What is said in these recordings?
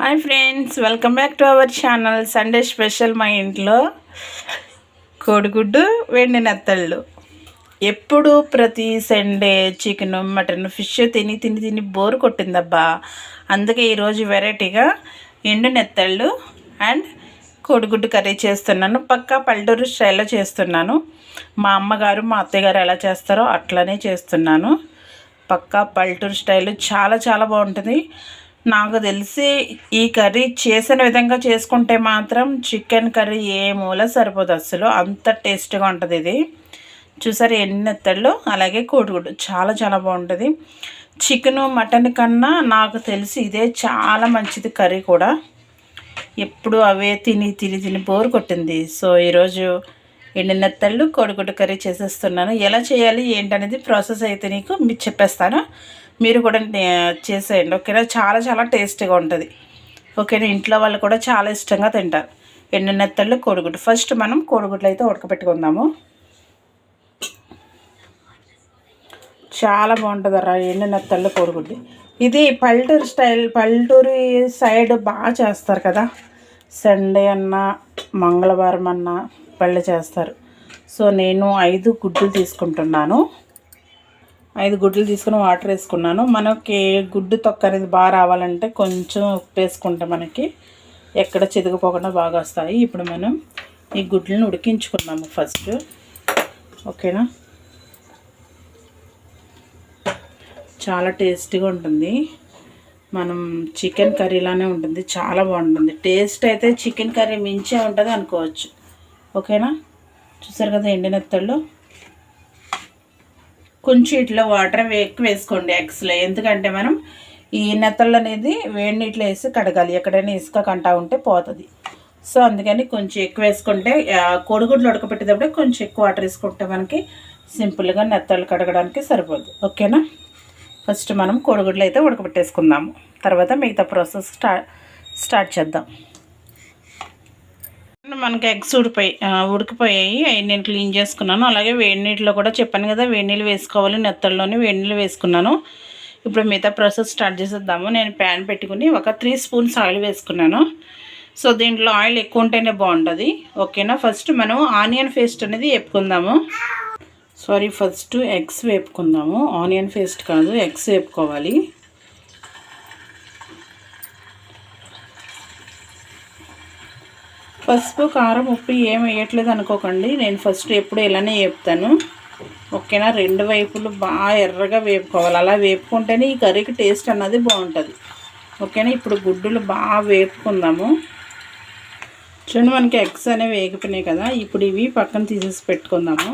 Hi friends welcome back to our channel. Sunday special మా ఇంట్లో కోడిగుడ్డు వెండి నెత్తళ్ళు. ఎప్పుడు ప్రతి సండే చికెన్ మటన్ ఫిష్ తిని తిని తిని బోర్ కొట్టిందబ్బా. అందుకే ఈరోజు వెరైటీగా ఎండు నెత్తళ్ళు అండ్ కోడిగుడ్డు కర్రీ చేస్తున్నాను. పక్కా పల్లెటూరు స్టైల్లో చేస్తున్నాను. మా అమ్మగారు మా అత్తయ్యగారు ఎలా చేస్తారో అట్లనే చేస్తున్నాను. పక్కా పల్లెటూరు స్టైల్ చాలా చాలా బాగుంటుంది. నాకు తెలిసి ఈ కర్రీ చేసిన విధంగా చేసుకుంటే మాత్రం చికెన్ కర్రీ ఏ మూల సరిపోదు. అసలు అంత టేస్ట్గా ఉంటుంది ఇది. చూసారు ఎన్ని ఎత్తళ్ళు అలాగే కోడిగుడ్డు చాలా చాలా బాగుంటుంది. చికెను మటన్ కన్నా నాకు తెలిసి ఇదే చాలా మంచిది కర్రీ కూడా. ఎప్పుడు అవే తిని తిని తిని బోరు కొట్టింది. సో ఈరోజు ఎండినెత్తళ్ళు కోడిగుడ్డు కర్రీ చేసేస్తున్నాను. ఎలా చేయాలి ఏంటనేది ప్రాసెస్ అయితే నీకు మీకు చెప్పేస్తాను. మీరు కూడా చేసేయండి ఓకేనా? చాలా చాలా టేస్టీగా ఉంటుంది. ఓకేనా? ఇంట్లో వాళ్ళు కూడా చాలా ఇష్టంగా తింటారు. ఎండినెత్తళ్ళు కోడిగుడ్డు. ఫస్ట్ మనం కోడిగుడ్లు అయితే ఉడకపెట్టుకుందాము. చాలా బాగుంటుంది రా ఎండినెత్తళ్ళు కోడిగుడ్డు ఇది పల్లెటూరు స్టైల్ పల్లెటూరు సైడ్ బాగా చేస్తారు కదా. సండే అన్నా మంగళవారం అన్నా పళ్ళు చేస్తారు. సో నేను ఐదు గుడ్లు తీసుకుంటున్నాను. ఐదు గుడ్లు తీసుకుని వాటర్ వేసుకున్నాను. మనకి గుడ్డు తొక్క అనేది బాగా రావాలంటే కొంచెం ఉప్పు వేసుకుంటే మనకి ఎక్కడ చెదిగిపోకుండా బాగా వస్తాయి. ఇప్పుడు మనం ఈ గుడ్లను ఉడికించుకున్నాము ఫస్ట్. ఓకేనా? చాలా టేస్టీగా ఉంటుంది. మనం చికెన్ కర్రీలానే ఉంటుంది. చాలా బాగుంటుంది. టేస్ట్ అయితే చికెన్ కర్రీ మించే ఉంటుంది అనుకోవచ్చు. ఓకేనా? చూసారు కదా ఎండినెత్తళ్ళు? కొంచెం ఇట్లా వాటర్ ఎక్కువ వేసుకోండి ఎగ్స్లో. ఎందుకంటే మనం ఈ నెత్తళ్ళు అనేది వేడి నీటిలో వేసి కడగాలి. ఎక్కడైనా ఇసుక కంటా ఉంటే పోతుంది. సో అందుకని కొంచెం ఎక్కువ వేసుకుంటే కోడిగుడ్లు ఉడకపెట్టేటప్పుడే కొంచెం ఎక్కువ వాటర్ వేసుకుంటే మనకి సింపుల్గా నెత్తళ్ళు కడగడానికి సరిపోదు. ఓకేనా? ఫస్ట్ మనం కోడిగుడ్లు అయితే ఉడకబెట్టేసుకుందాము తర్వాత మిగతా ప్రాసెస్ స్టార్ట్ స్టార్ట్ చేద్దాం. మనకి ఎగ్స్ ఉడిపోయి ఉడికిపోయాయి. అవి నేను క్లీన్ చేసుకున్నాను. అలాగే వేడి నీటిలో కూడా చెప్పాను కదా వేడి నీళ్ళు వేసుకోవాలి. నెత్తల్లోనే వేడి నీళ్ళు వేసుకున్నాను. ఇప్పుడు మిగతా ప్రాసెస్ స్టార్ట్ చేసేద్దాము. నేను ప్యాన్ పెట్టుకుని ఒక త్రీ స్పూన్స్ ఆయిల్ వేసుకున్నాను. సో దీంట్లో ఆయిల్ ఎక్కువ ఉంటేనే బాగుంటుంది. ఓకేనా? ఫస్ట్ మనం ఆనియన్ పేస్ట్ అనేది వేపుకుందాము. సారీ ఫస్ట్ ఎగ్స్ వేపుకుందాము. ఆనియన్ పేస్ట్ కాదు ఎగ్స్ వేపుకోవాలి. పసుపు కారం ఉప్పు ఏం వేయట్లేదు అనుకోకండి. నేను ఫస్ట్ ఎప్పుడు ఇలానే వేపుతాను. ఓకేనా? రెండు వైపులు బాగా ఎర్రగా వేపుకోవాలి. అలా వేపుకుంటేనే ఈ కర్రీకి టేస్ట్ అన్నది బాగుంటుంది. ఓకేనా? ఇప్పుడు గుడ్డులు బాగా వేపుకుందాము. చూడండి మనకి ఎగ్స్ అనేవి వేగిపోయినాయి కదా. ఇప్పుడు ఇవి పక్కన తీసేసి పెట్టుకుందాము.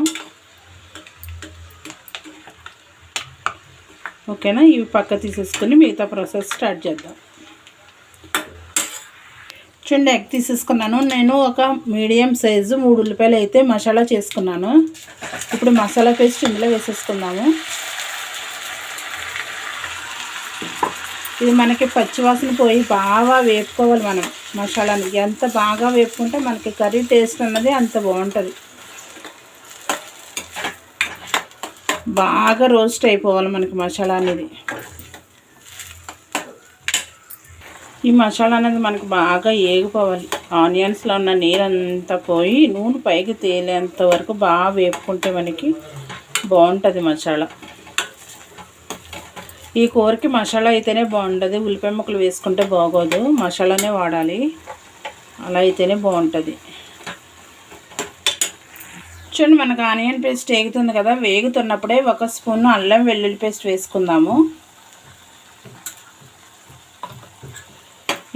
ఓకేనా? ఇవి పక్క తీసేసుకుని మిగతా ప్రాసెస్ స్టార్ట్ చేద్దాం. చూడండి ఎగ్ తీసేసుకున్నాను. నేను ఒక మీడియం సైజు మూడు ఉల్లిపాయలు అయితే మసాలా చేసుకున్నాను. ఇప్పుడు మసాలా పేస్ట్ ఇందులో వేసేసుకుందాము. ఇది మనకి పచ్చివాసన పోయి బాగా వేపుకోవాలి మనం మసాలాని. ఎంత బాగా వేపుకుంటే మనకి కర్రీ టేస్ట్ అన్నది అంత బాగుంటుంది. బాగా రోస్ట్ అయిపోవాలి మనకి మసాలా అనేది. ఈ మసాలా అనేది మనకు బాగా ఏగిపోవాలి. ఆనియన్స్లో ఉన్న నీరంతా పోయి నూనె పైకి తేలేంత వరకు బాగా వేపుకుంటే మనకి బాగుంటుంది మసాలా. ఈ కూరకి మసాలా అయితేనే బాగుంటుంది. ఉల్లిపాయ ముక్కలు వేసుకుంటే బాగోదు. మసాలానే వాడాలి. అలా అయితేనే బాగుంటుంది. చూడండి మనకు ఆనియన్ పేస్ట్ వేగుతుంది కదా. వేగుతున్నప్పుడే ఒక స్పూన్ అల్లం వెల్లుల్లి పేస్ట్ వేసుకుందాము.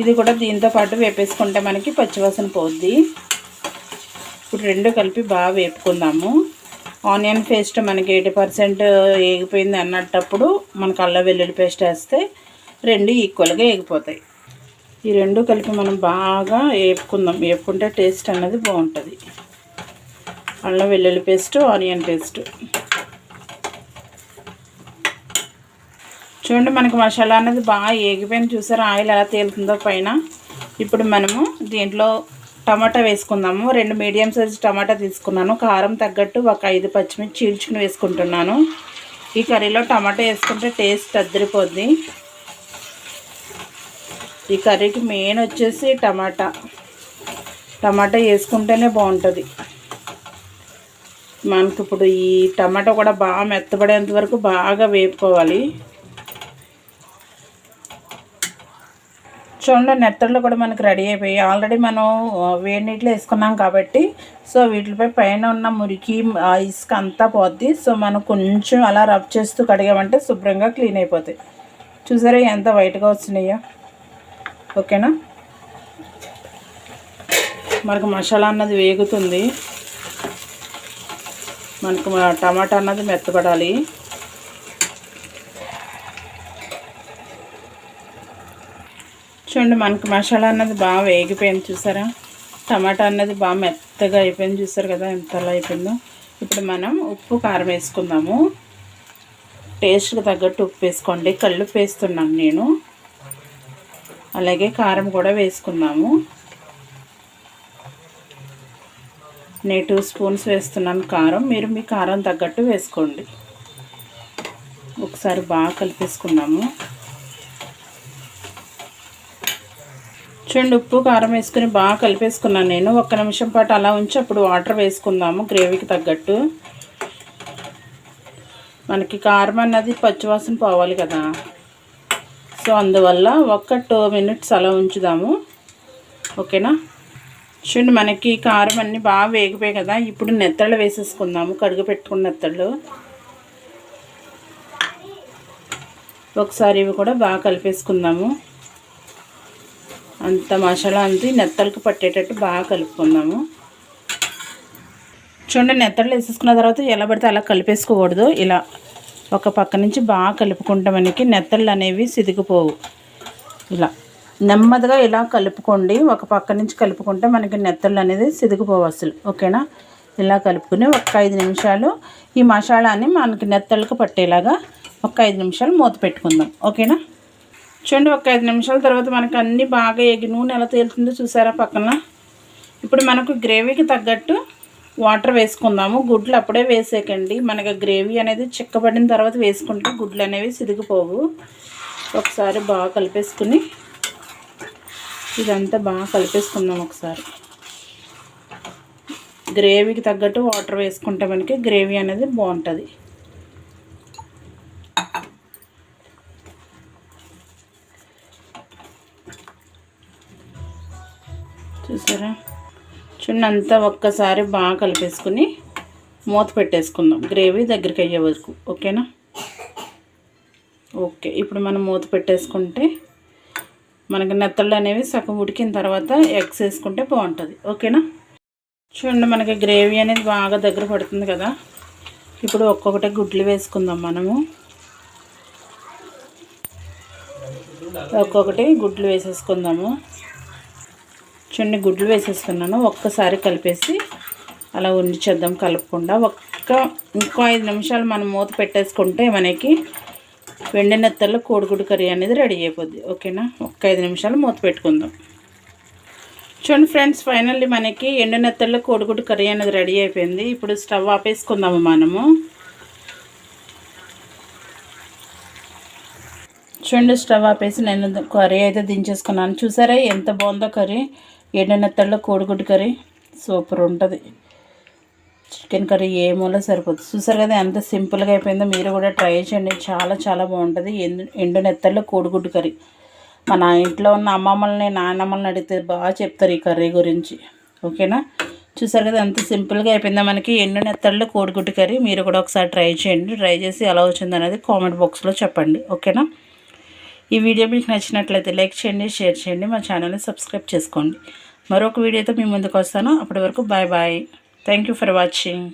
ఇది కూడా దీంతో పాటు వేపేసుకుంటే మనకి పచ్చివాసన పోద్ది. ఇప్పుడు రెండు కలిపి బాగా వేపుకుందాము. ఆనియన్ పేస్ట్ మనకి ఎయిటీ పర్సెంట్ ఏగిపోయింది అన్నట్టప్పుడు మనకు అల్లం వెల్లుల్లి పేస్ట్ వేస్తే రెండు ఈక్వల్గా వేగిపోతాయి ఈ రెండు కలిపి మనం బాగా వేపుకుందాం. వేపుకుంటే టేస్ట్ అన్నది బాగుంటుంది. అల్లం వెల్లుల్లి పేస్ట్ ఆనియన్ పేస్ట్. చూడండి మనకి మసాలా అనేది బాగా ఏగిపోయిన చూసారు ఆయిల్ ఎలా తేలుతుందో పైన. ఇప్పుడు మనము దీంట్లో టమాటా వేసుకుందాము. రెండు మీడియం సైజ్ టమాటా తీసుకున్నాను. కారం తగ్గట్టు ఒక ఐదు పచ్చిమిర్చి చీల్చుకుని వేసుకుంటున్నాను. ఈ కర్రీలో టమాటా వేసుకుంటే టేస్ట్ అద్దరిపోద్ది. ఈ కర్రీకి మెయిన్ వచ్చేసి టమాటా. టమాటా వేసుకుంటేనే బాగుంటుంది. మనకి ఇప్పుడు ఈ టమాటా కూడా బాగా మెత్తబడేంత వరకు బాగా వేపుకోవాలి. చూడండి నెత్తళ్ళు కూడా మనకి రెడీ అయిపోయి ఆల్రెడీ మనం వేడి నీటిలో వేసుకున్నాం కాబట్టి సో వీటిపై పైన ఉన్న మురికి ఇసుక అంతా పోద్ది. సో మనం కొంచెం అలా రబ్ చేస్తూ కడిగామంటే శుభ్రంగా క్లీన్ అయిపోతాయి. చూసారా ఎంత వైట్గా వచ్చినాయో. ఓకేనా? మనకు మసాలా అన్నది వేగుతుంది. మనకు టమాటా అన్నది మెత్తపడాలి. చూడండి మనకు మసాలా అన్నది బాగా వేగిపోయింది చూసారా? టమాటా అన్నది బాగా మెత్తగా అయిపోయింది చూసారు కదా ఎంతలా అయిపోయిందో. ఇప్పుడు మనం ఉప్పు కారం వేసుకుందాము. టేస్ట్కి తగ్గట్టు ఉప్పు వేసుకోండి. కళ్ళు వేస్తున్నాను నేను. అలాగే కారం కూడా వేసుకుందాము. నేను టూ స్పూన్స్ వేస్తున్నాను కారం. మీరు మీ కారం తగ్గట్టు వేసుకోండి. ఒకసారి బాగా కలిపేసుకున్నాము చూడండి ఉప్పు కారం వేసుకుని బాగా కలిపేసుకున్నాను నేను. ఒక్క నిమిషం పాటు అలా ఉంచి అప్పుడు వాటర్ వేసుకుందాము గ్రేవీకి తగ్గట్టు. మనకి కారం అన్నది పచ్చివాసన పోవాలి కదా. సో అందువల్ల ఒక్క టూ మినిట్స్ అలా ఉంచుదాము. ఓకేనా? చూడండి మనకి కారం అన్నీ బాగా వేగిపోయాయి కదా. ఇప్పుడు నెత్తళ్ళు వేసేసుకుందాము కడుగు పెట్టుకున్న నెత్తళ్ళు. ఒకసారి ఇవి కూడా బాగా కలిపేసుకుందాము. అంత మసాలా అంతా నెత్తలకు పట్టేటట్టు బాగా కలుపుకుందాము. చూడండి నెత్తళ్ళు వేసేసుకున్న తర్వాత ఎలా పడితే అలా కలిపేసుకోకూడదు. ఇలా ఒక పక్క నుంచి బాగా కలుపుకుంటే మనకి నెత్తళ్ళు అనేవి సిదిగిపోవు. ఇలా నెమ్మదిగా ఇలా కలుపుకోండి. ఒక పక్క నుంచి కలుపుకుంటే మనకి నెత్తళ్ళు అనేది సిదిగిపోవు అసలు. ఓకేనా? ఇలా కలుపుకుని ఒక ఐదు నిమిషాలు ఈ మసాలాని మనకి నెత్తళ్ళకు పట్టేలాగా ఒక ఐదు నిమిషాలు మూత పెట్టుకుందాం. ఓకేనా? చూడండి ఒక ఐదు నిమిషాల తర్వాత మనకు అన్నీ బాగా ఎగి నూనె ఎలా తేలుతుందో చూసారా పక్కన? ఇప్పుడు మనకు గ్రేవీకి తగ్గట్టు వాటర్ వేసుకుందాము. గుడ్లు అప్పుడే వేసేకండి మనకి గ్రేవీ అనేది చిక్కబడిన తర్వాత వేసుకుంటే గుడ్లు అనేవి సిదిగిపోవు. ఒకసారి బాగా కలిపేసుకుని ఇదంతా బాగా కలిపేసుకుందాం ఒకసారి. గ్రేవీకి తగ్గట్టు వాటర్ వేసుకుంటే మనకి గ్రేవీ అనేది బాగుంటుంది. చూసారా? చున్నంతా ఒక్కసారి బాగా కలిపేసుకుని మూత పెట్టేసుకుందాం. గ్రేవీ దగ్గరికి అయ్యే వరకు. ఓకేనా? ఓకే. ఇప్పుడు మనం మూత పెట్టేసుకుంటే మనకి నెత్తళ్ళు అనేవి సగం ఉడికిన తర్వాత ఎగ్స్ వేసుకుంటే బాగుంటుంది. ఓకేనా? చూడండి మనకి గ్రేవీ అనేది బాగా దగ్గర పడుతుంది కదా. ఇప్పుడు ఒక్కొక్కటే గుడ్లు వేసుకుందాం మనము. ఒక్కొక్కటి గుడ్లు వేసేసుకుందాము. చూడండి గుడ్లు వేసేస్తున్నాను. ఒక్కసారి కలిపేసి అలా ఉండిచేద్దాం కలపకుండా. ఒక్క ఇంకో ఐదు నిమిషాలు మనం మూత పెట్టేసుకుంటే మనకి వెండి నెత్తల్లో కోడిగుడ్డు కర్రీ అనేది రెడీ అయిపోద్ది. ఓకేనా? ఒక్క ఐదు నిమిషాలు మూత పెట్టుకుందాం. చూడండి ఫ్రెండ్స్ ఫైనల్లీ మనకి ఎండు నెత్తల్లో కోడిగుడ్డు కర్రీ అనేది రెడీ అయిపోయింది. ఇప్పుడు స్టవ్ ఆపేసుకుందాము మనము. చూడండి స్టవ్ ఆపేసి నేను కర్రీ అయితే దించేసుకున్నాను. చూసారా ఎంత బాగుందో కర్రీ? ఎండు కోడిగుడ్డు కర్రీ సూపర్ ఉంటుంది. చికెన్ కర్రీ ఏమోలో సరిపోతుంది చూసారు కదా ఎంత సింపుల్గా అయిపోయిందో మీరు కూడా ట్రై చేయండి. చాలా చాలా బాగుంటుంది. ఎండు ఎండు నెత్తల్లో కోడిగుడ్డు కర్రీ. మన ఇంట్లో ఉన్న అమ్మమ్మల్ని నాన్నమ్మల్ని అడిగితే బాగా చెప్తారు ఈ కర్రీ గురించి. ఓకేనా? చూసారు కదా ఎంత సింపుల్గా అయిపోయిందో మనకి. ఎండు నెత్తళ్ళు కోడిగుడ్డు కర్రీ. మీరు కూడా ఒకసారి ట్రై చేయండి. ట్రై చేసి ఎలా వచ్చింది అనేది కామెంట్ బాక్స్లో చెప్పండి. ఓకేనా? ఈ వీడియో మీకు నచ్చినట్లయితే లైక్ చేయండి షేర్ చేయండి మా ఛానల్ని సబ్స్క్రైబ్ చేసుకోండి. మరొక వీడియోతో మీ ముందుకు వస్తాను. అప్పటి వరకు bye bye. Thank for watching.